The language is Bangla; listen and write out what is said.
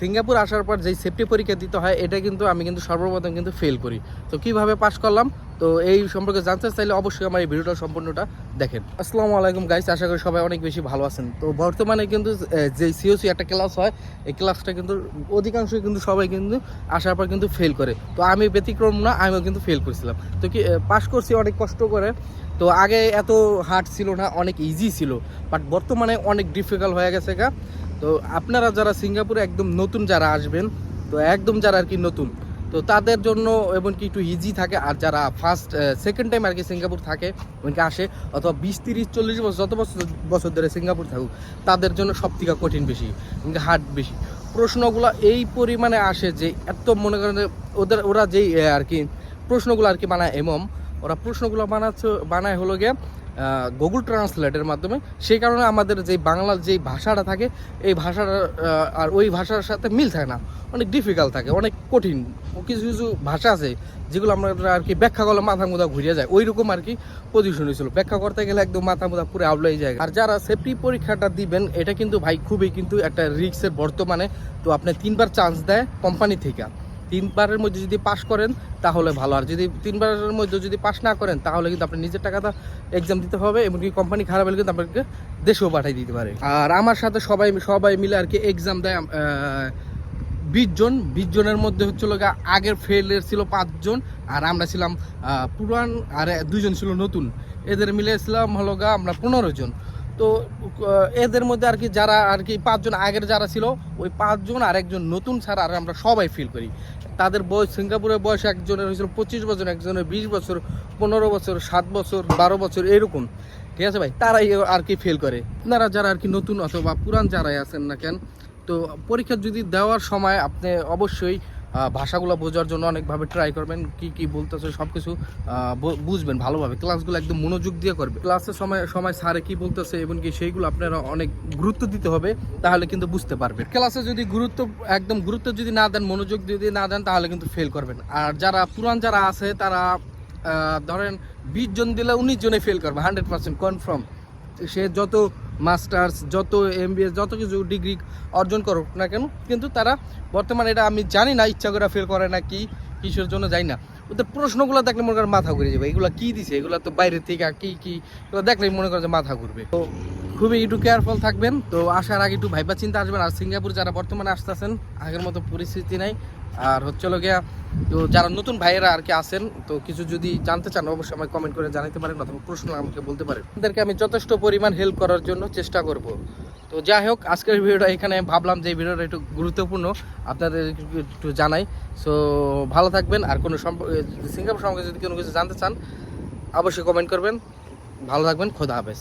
সিঙ্গাপুর আসার পর যেই সেফটি পরীক্ষা দিতে হয়, এটা কিন্তু আমি কিন্তু সর্বপ্রথম কিন্তু ফেল করি। তো কীভাবে পাস করলাম? তো এই সম্পর্কে জানতে চাইলে অবশ্যই আমার এই ভিডিওটা সম্পূর্ণটা দেখেন। আসসালামু আলাইকুম গাইস আশা করি সবাই অনেক বেশি ভালো আছেন। তো বর্তমানে কিন্তু যে সিওসি একটা ক্লাস হয়, এই ক্লাসটা কিন্তু অধিকাংশ কিন্তু সবাই কিন্তু আসার পর কিন্তু ফেল করে। তো আমি ব্যতিক্রম না, আমিও কিন্তু ফেল করছিলাম। তো কি পাস করছি, অনেক কষ্ট করে। তো আগে এত হার্ড ছিল না, অনেক ইজি ছিল। বাট বর্তমানে অনেক ডিফিকাল্ট হয়ে গেছে গা। তো আপনারা যারা সিঙ্গাপুরে একদম নতুন যারা আসবেন, তো একদম যারা আর কি নতুন, তো তাদের জন্য এবং কি একটু ইজি থাকে। আর যারা ফার্স্ট সেকেন্ড টাইম আর কি সিঙ্গাপুর থাকে ওইকে আসে, অথবা বিশ, তিরিশ, চল্লিশ বছর, যত বছর বছর ধরে সিঙ্গাপুর থাকুক, তাদের জন্য সব থেকে কঠিন বেশি হার্ড বেশি। প্রশ্নগুলো এই পরিমাণে আসে যে, এত মনে করেন ওদের, ওরা যেই আর কি প্রশ্নগুলো আর কি বানায় এমম, ওরা প্রশ্নগুলো বানাচ্ছে, বানায় হলো গিয়ে গুগল ট্রান্সলেটের মাধ্যমে। সেই কারণে আমাদের যে বাংলার যেই ভাষাটা থাকে, এই ভাষাটা আর ওই ভাষার সাথে মিল থাকে না। অনেক ডিফিকাল্ট থাকে, অনেক কঠিন। কিছু কিছু ভাষা আছে যেগুলো আমরা আর কি ব্যাখ্যা করলে মাথা মুদা ঘুরিয়ে যায়। ওই রকম আর কি পজিশন হয়েছিল। ব্যাখ্যা করতে গেলে একদম মাথা মুদা পুরো আউলাই যায়। আর যারা সেফটি পরীক্ষাটা দিবেন, এটা কিন্তু ভাই খুবই কিন্তু একটা রিক্সের বর্তমানে। তো আপনি তিনবার চান্স দেয় কোম্পানি থেকে। তিনবারের মধ্যে যদি পাশ করেন, তাহলে ভালো। আর যদি তিনবারের মধ্যে যদি পাশ না করেন, তাহলে কিন্তু আপনি নিজের টাকাটা এক্সাম দিতে হবে এমনকি কোম্পানি খারাপ হলে কিন্তু আপনাকে দেশেও পাঠিয়ে দিতে পারে। আর আমার সাথে সবাই সবাই মিলে আর কি এক্সাম দেয় বিশ জন। বিশ জনের মধ্যে হচ্ছিল আগের ফেলের ছিল পাঁচজন আর আমরা ছিলাম পুরান, আর দুজন ছিল নতুন। এদের মিলে ছিলাম হলো গা আমরা পনেরো জন। তো এদের মধ্যে আর কি যারা, আর কি পাঁচজন আগের যারা ছিল, ওই পাঁচজন আর একজন নতুন ছাড়া আর আমরা সবাই ফিল করি। তাদের বয়স, সিঙ্গাপুরের বয়স একজনের হয়েছিল পঁচিশ বছর, একজনের বিশ বছর, পনেরো বছর, সাত বছর, বারো বছর, এরকম। ঠিক আছে ভাই? তারাই আর কি ফেল করে। আপনারা যারা আর কি নতুন অথবা পুরান যারাই আছেন না কেন, তো পরীক্ষা যদি দেওয়ার সময় আপনি অবশ্যই ভাষাগুলো বোঝার জন্য অনেকভাবে ট্রাই করবেন, কি কি বলতেছে সব কিছু বুঝবেন ভালোভাবে। ক্লাসগুলো একদম মনোযোগ দিয়ে করবে। ক্লাসের সময় সময় স্যারে কি বলতেছে এবং কি সেইগুলো আপনারা অনেক গুরুত্ব দিতে হবে, তাহলে কিন্তু বুঝতে পারবেন। ক্লাসে যদি গুরুত্ব, একদম গুরুত্ব যদি না দেন, মনোযোগ যদি না দেন, তাহলে কিন্তু ফেল করবেন। আর যারা পুরান যারা আছে, তারা ধরেন বিশ জন দিলে উনিশ জনে ফেল করবে হান্ড্রেড পার্সেন্ট কনফার্ম সে যত মাস্টার্স, যত এমবিএস যত কিছু ডিগ্রি অর্জন করুক না কেন, কিন্তু তারা বর্তমানে এটা আমি জানি না, ইচ্ছা করে ফেল করে না কি, কিসের জন্য যাই না। ওদের প্রশ্নগুলো দেখলে মনে করেন মাথা ঘুরে যাবে, এগুলো কি দিছে? এগুলো তো বাইরে থেকে কি কি, এগুলো দেখলেই মনে করে যে মাথা ঘুরবে। তো খুবই একটু কেয়ারফুল থাকবেন। তো আসার আগে একটু ভাইবা চিন্তা আসবেন। আর সিঙ্গাপুর যারা বর্তমানে আসতেছেন, আগের মতো পরিস্থিতি নাই। আর হচ্ছে গিয়া, তো যারা নতুন ভাইয়েরা আর কি আছেন, তো কিছু যদি জানতে চান, অবশ্যই আমাকে কমেন্ট করে জানাতে পারেন অথবা প্রশ্ন আমাকে বলতে পারেন। আপনাদেরকে আমি যথেষ্ট পরিমাণ হেল্প করার জন্য চেষ্টা করব। তো যাই হোক, আজকের ভিডিওটা এখানে ভাবলাম যে ভিডিওটা একটু গুরুত্বপূর্ণ, আপনাদের একটু জানাই। সো ভালো থাকবেন, আর কোনো সিঙ্গাপুর সম্পর্কে যদি কোনো কিছু জানতে চান, অবশ্যই কমেন্ট করবেন। ভালো থাকবেন, খোদা হাফেজ।